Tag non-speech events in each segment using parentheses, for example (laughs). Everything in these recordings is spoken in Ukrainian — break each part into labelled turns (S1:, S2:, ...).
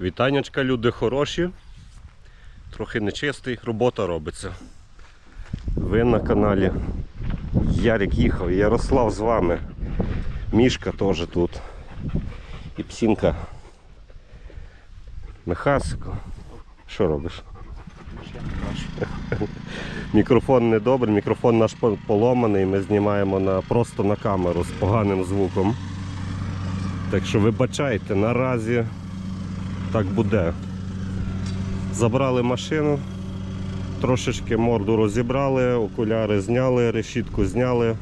S1: Вітаннячка, люди хороші. Трохи нечистий, робота робиться. Ви на каналі Ярик їхав, Ярослав з вами. Мішка теж тут. І псінка. Михасико. Що робиш? Мікрофон не добрий, мікрофон наш поломаний, ми знімаємо на, просто на камеру з поганим звуком. Так що вибачайте, наразі так буде. Забрали машину, трошечки морду розібрали, окуляри зняли, решітку зняли,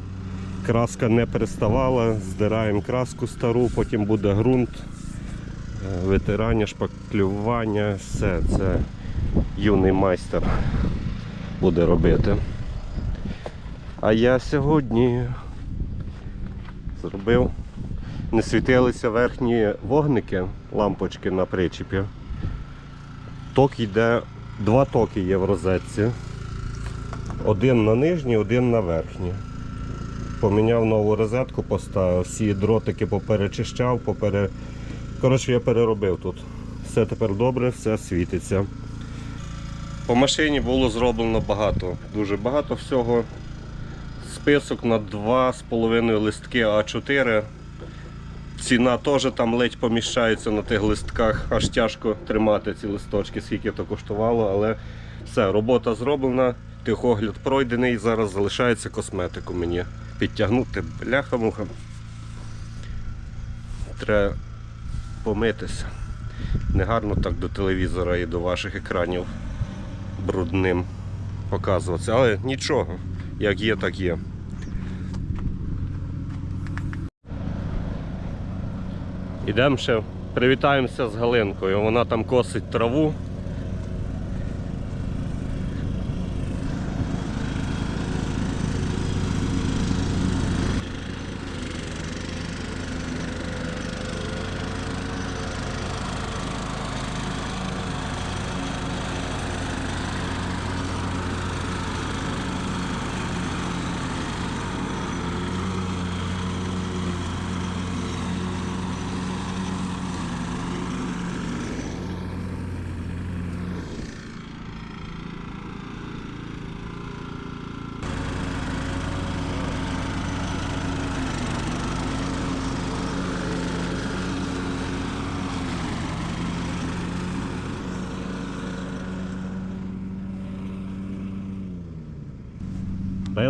S1: краска не переставала, здираємо краску стару, потім буде ґрунт, е, витирання, шпаклювання, все це юний майстер буде робити. А я сьогодні зробив, не світилися верхні вогники, лампочки на причепі. Ток йде, два токи є в розетці. Один на нижній, один на верхній. Поміняв нову розетку, поставив, всі дротики поперечищав, попере... Коротше, я переробив тут. Все тепер добре, все світиться. По машині було зроблено багато, дуже багато всього. Список на 2,5 листки А4. Ціна теж там ледь поміщається на тих листках, аж тяжко тримати ці листочки, скільки то коштувало, але все, робота зроблена, техогляд пройдений, зараз залишається косметику мені підтягнути бляха-муха. Треба помитися. Негарно так до телевізора і до ваших екранів брудним показуватися. Але нічого, як є, так є. Ідемо ще привітаємося з Галинкою. Вона там косить траву.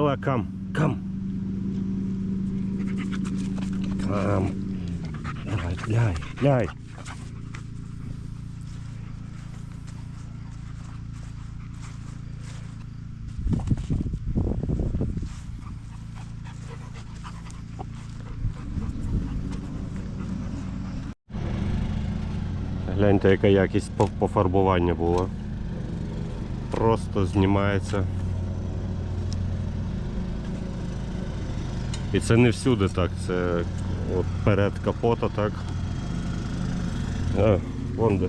S1: Бела, кам, кам. Кам. Давай, ляй, ляй. Гляньте, яка якість по- пофарбування була. Просто знімається. І це не всюди так, це от перед капота так. А, вон де.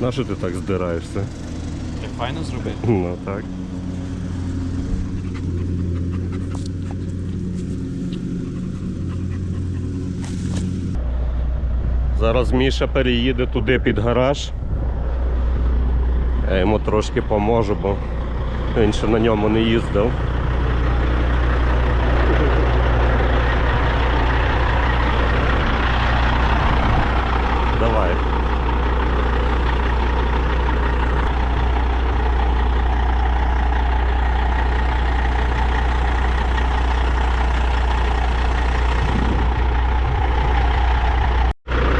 S1: На що ти так здираєшся?
S2: Так файно зробити. (laughs)
S1: Ну так. Зараз Міша переїде туди під гараж. Я йому трошки поможу, бо він ще на ньому не їздив. Давай.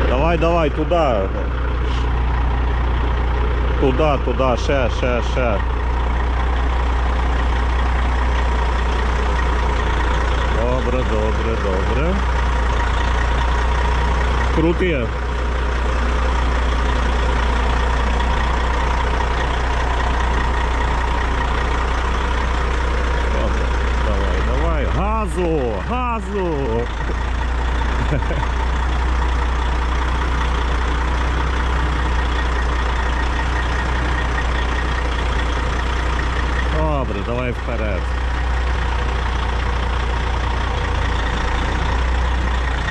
S1: Давай, давай, туди. Туди, туди, ще, ще, ще. Добре, добре, добре. Крути. Добре, давай, давай. Газу! Газу! Добре, давай вперед.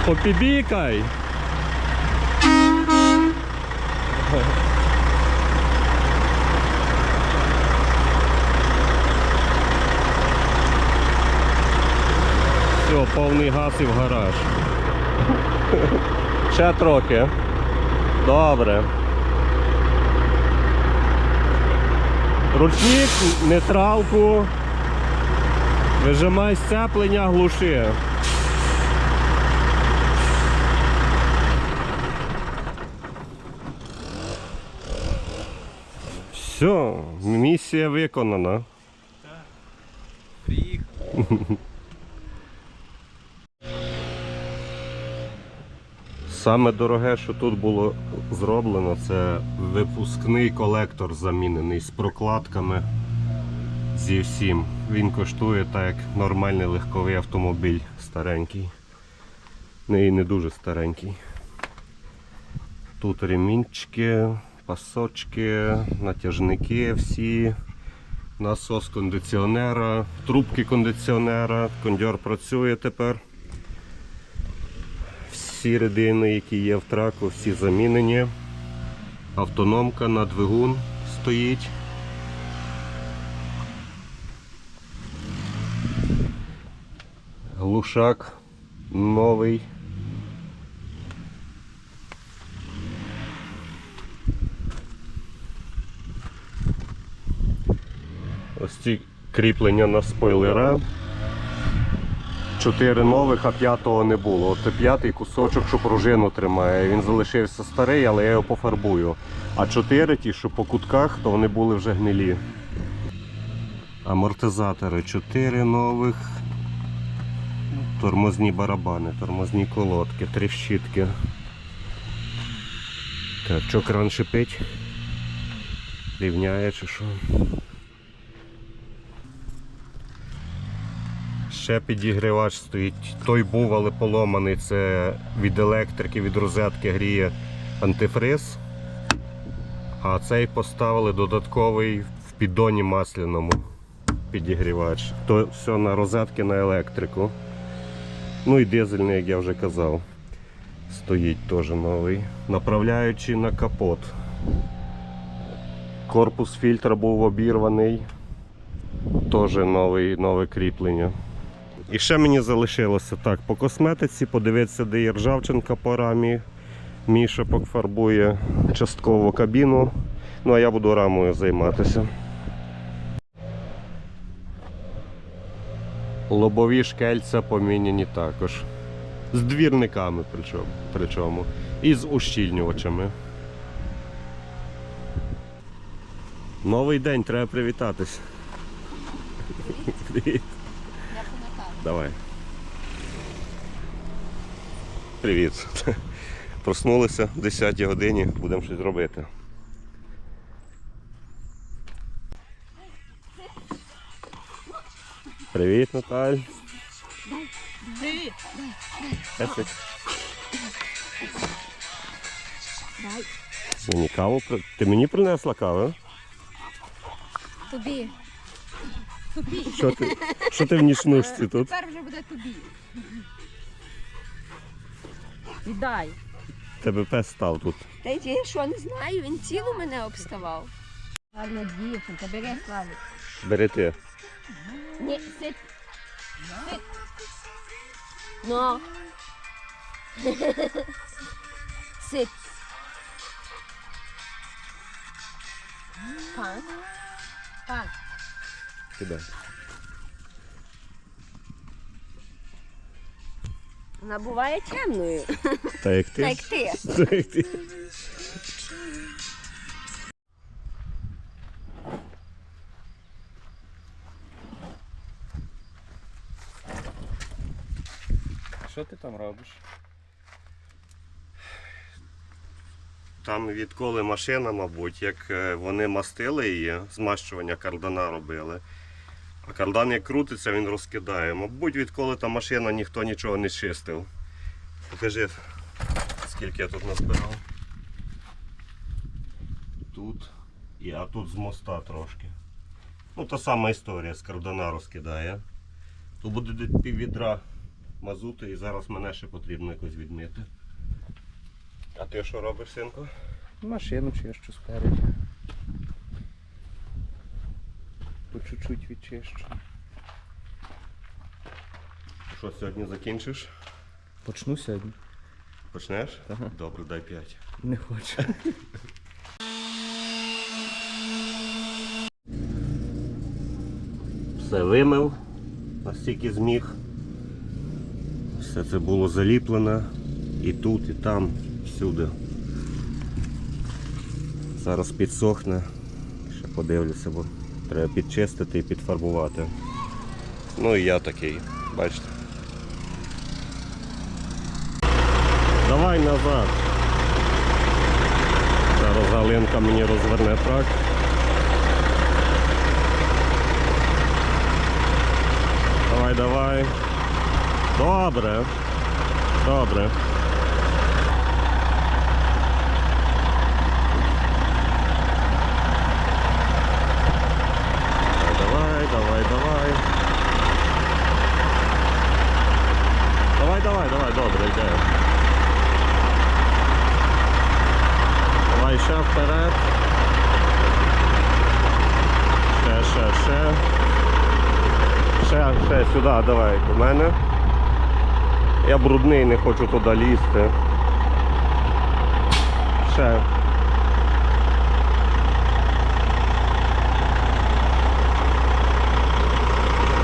S1: Попібікай. Все, повний газ і в гараж. Ще трохи. Добре. Ручник, нейтралку. Вижимай сцеплення, глуши. Все, місія виконана. Так.
S2: Приїхав.
S1: Саме дороге, що тут було зроблено, це випускний колектор замінений з прокладками зі всім. Він коштує так, як нормальний легковий автомобіль старенький. Не і не дуже старенький. Тут ремінчики, пасочки, натяжники всі, насос кондиціонера, трубки кондиціонера, кондьор працює тепер. Всі рідини, які є в траку, всі замінені. Автономка на двигун стоїть. Глушак новий. Ось ці кріплення на спойлера. Чотири нових, а п'ятого не було. От п'ятий кусочок, що пружину тримає. Він залишився старий, але я його пофарбую. А чотири ті, що по кутках, то вони були вже гнилі. Амортизатори чотири нових. Тормозні барабани, тормозні колодки, три щітки. Так, що кран шипить? Рівняє чи що? Ще підігрівач стоїть. Той був, але поломаний. Це від електрики, від розетки гріє антифриз. А цей поставили додатковий в піддоні масляному підігрівач. То все на розетки на електрику. Ну і дизельний, як я вже казав. Стоїть теж новий. Направляючи на капот. Корпус фільтра був обірваний. Теж новий, нове кріплення. І ще мені залишилося так, по косметиці, подивитися, де є ржавчинка по рамі. Міша пофарбує частково кабіну. Ну а я буду рамою займатися. Лобові шкельця поміняні також. З двірниками причому. причому. І з ущільнювачами. Новий день, треба привітатись. Привіт. (laughs) Давай. Привіт. Проснулися в 10 годині, будемо щось робити. Привіт, Наталь.
S3: Привіт.
S1: Песик.
S3: Дай.
S1: Мені каву. Ти мені принесла каву?
S3: Тобі. Тобі.
S1: Що ти, що ти в нічнушці тут?
S3: Тепер вже буде тобі. Віддай.
S1: Тебе пес став тут.
S3: Та й я що не знаю, він цілу мене обставав. Гарна дівчинка, бери славу.
S1: Бери ти.
S3: Ні, сидь. Сидь. Ну. Сидь. Пан. Пан.
S1: Кидай.
S3: Вона буває темною. (laughs)
S1: Та як ти?
S3: Так як ти.
S1: Та як ти.
S2: Що ти там робиш?
S1: Там відколи машина, мабуть, як е, вони мастили її, змащування кардана робили. А кардан як крутиться, він розкидає. Мабуть, відколи та машина ніхто нічого не чистив. Покажи, скільки я тут назбирав. Тут. І, а тут з моста трошки. Ну, та сама історія, з кардана розкидає. Тут буде пів відра мазуту і зараз мене ще потрібно якось відмити. А ти що робиш, синку?
S2: Машину чищу спереді. По чуть-чуть відчищу.
S1: Що сьогодні закінчиш?
S2: Почну сьогодні.
S1: Почнеш?
S2: Ага.
S1: Добре, дай 5.
S2: Не хочу.
S1: Все вимив, настільки зміг. Все це було заліплене і тут, і там, всюди. Зараз підсохне. Ще подивлюся, бо треба підчистити і підфарбувати. Ну і я такий, бачите. Давай назад. Зараз Галинка мені розверне трак. Давай, давай. Добре. Добре. Давай, давай, давай. Давай, давай, давай, добре, йде. Давай ще вперед. Ще, ще, ще. Ще, ще сюди, давай до мене. Я брудний, не хочу туди лізти. Ще.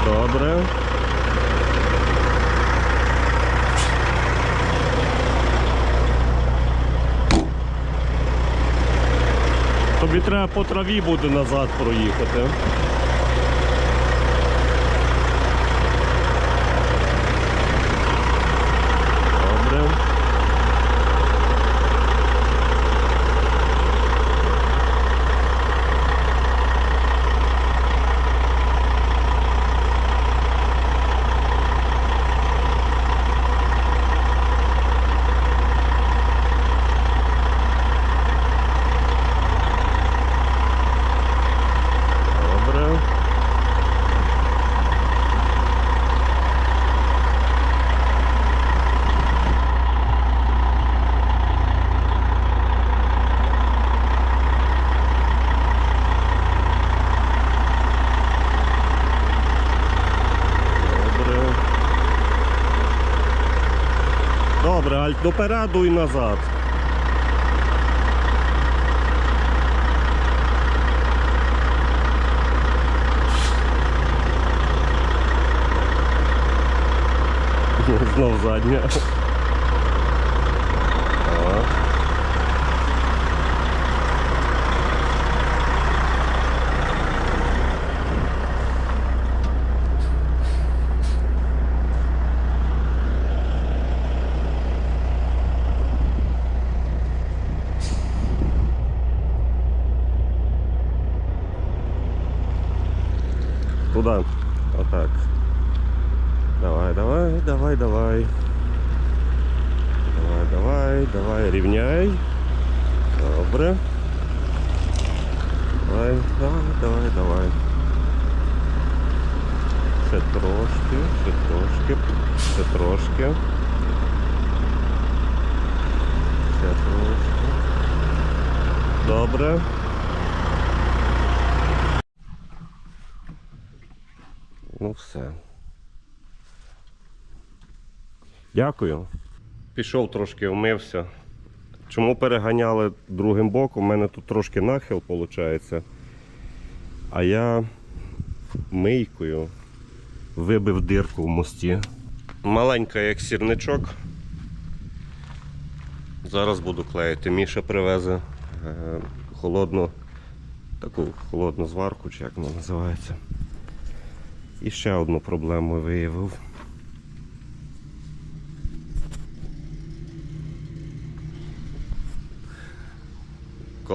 S1: Добре. Тобі треба по траві буде назад проїхати. Добре. Добре. Добре. Добре, альт допереду і назад. Знов задня. О. Туда. Отак. Давай, давай, давай, давай. Давай, давай, рівняй. Добре. Давай, давай, давай, давай. Ще трошки, ще трошки, ще трошки. Ще трошки. Добре. Ну все. Дякую. Пішов трошки вмився. Чому переганяли другим боком? У мене тут трошки нахил виходить. А я мийкою вибив дирку в мості. Маленька як сірничок. Зараз буду клеїти. Міша привезе е, холодну, таку холодну зварку, чи як вона називається. І ще одну проблему виявив.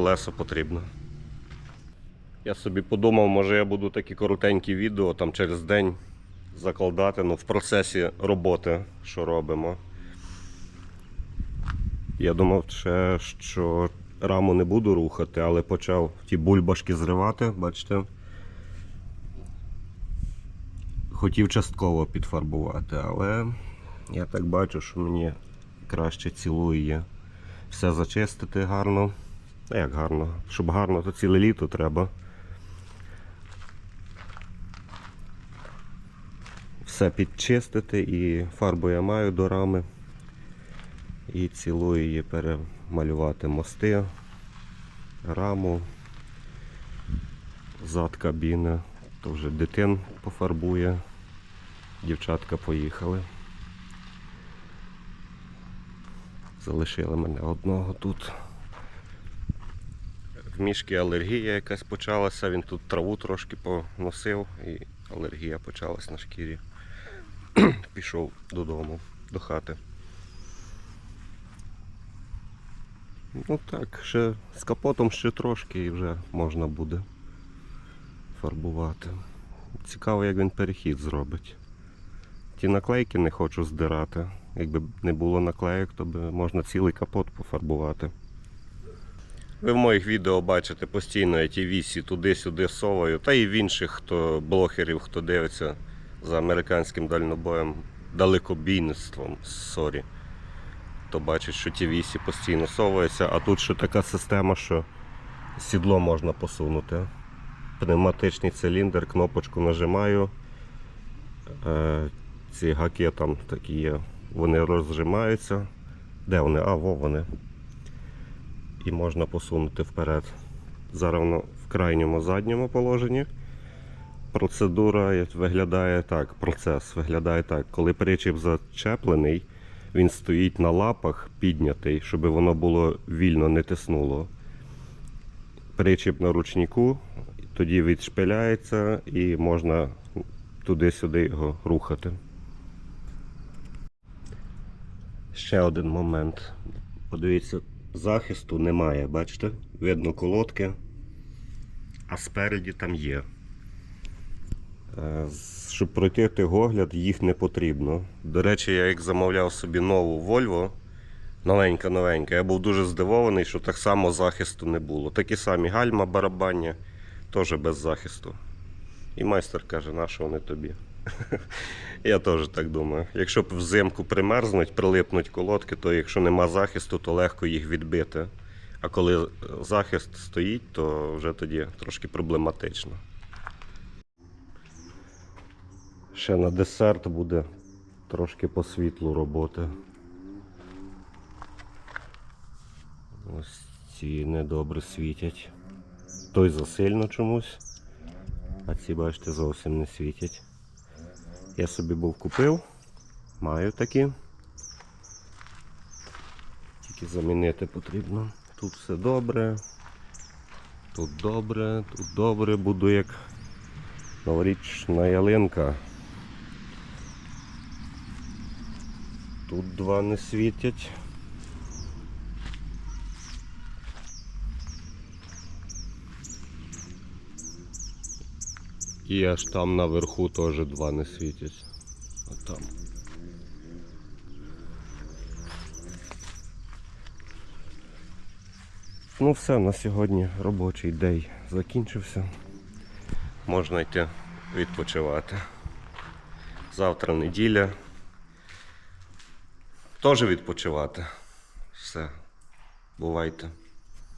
S1: Колесо потрібно. Я собі подумав, може я буду такі коротенькі відео там через день закладати, ну в процесі роботи, що робимо. Я думав, ще, що раму не буду рухати, але почав ті бульбашки зривати, бачите. Хотів частково підфарбувати, але Я так бачу, що мені краще цілує все зачистити гарно. Ну, як гарно? Щоб гарно, то ціле літо треба. Все підчистити і фарбу я маю до рами. І цілую її перемалювати мости, раму, зад кабіни. То вже дитин пофарбує. Дівчатка поїхали. Залишили мене одного тут. Мішки алергія якась почалася, він тут траву трошки поносив і алергія почалась на шкірі. (clears throat) Пішов додому, до хати. Ну так, ще з капотом ще трошки і вже можна буде фарбувати. Цікаво, як він перехід зробить. Ті наклейки не хочу здирати. Якби не було наклеїк, то би можна цілий капот пофарбувати. Ви в моїх відео бачите постійно ті вісі туди-сюди соваю, та і в інших хто блогерів, хто дивиться за американським дальнобоєм, далекобійництвом, сорі. То бачить, що ті вісі постійно соваються, а тут ще така система, що сідло можна посунути. Пневматичний циліндр, кнопочку нажимаю. Е, ці гаки там такі є, вони розжимаються. Де вони? А, во вони. І можна посунути вперед. Зараз воно в крайньому задньому положенні. Процедура виглядає так, процес виглядає так. Коли причіп зачеплений, він стоїть на лапах піднятий, щоб воно було вільно не тиснуло. Причіп на ручнику, тоді відшпиляється і можна туди-сюди його рухати. Ще один момент. Подивіться, захисту немає, бачите? Видно колодки, а спереді там є. Е, Щоб пройти тигогляд, їх не потрібно. До речі, я як замовляв собі нову Volvo, новенька-новенька, я був дуже здивований, що так само захисту не було. Такі самі гальма барабання, теж без захисту. І майстер каже, на що вони тобі? Я теж так думаю. Якщо б взимку примерзнуть, прилипнуть колодки, то якщо нема захисту, то легко їх відбити. А коли е, захист стоїть, то вже тоді трошки проблематично. Ще на десерт буде трошки по світлу роботи. Ось ці недобре світять. Той засильно чомусь. А ці, бачите, зовсім не світять. Я собі був купив, маю такі. Тільки замінити потрібно. Тут все добре. Тут добре, тут добре, буду як новорічна ялинка. Тут два не світять. І аж там наверху теж два не світять. А там. Ну все, на сьогодні робочий день закінчився. Можна йти відпочивати. Завтра неділя. Теж відпочивати. Все. Бувайте.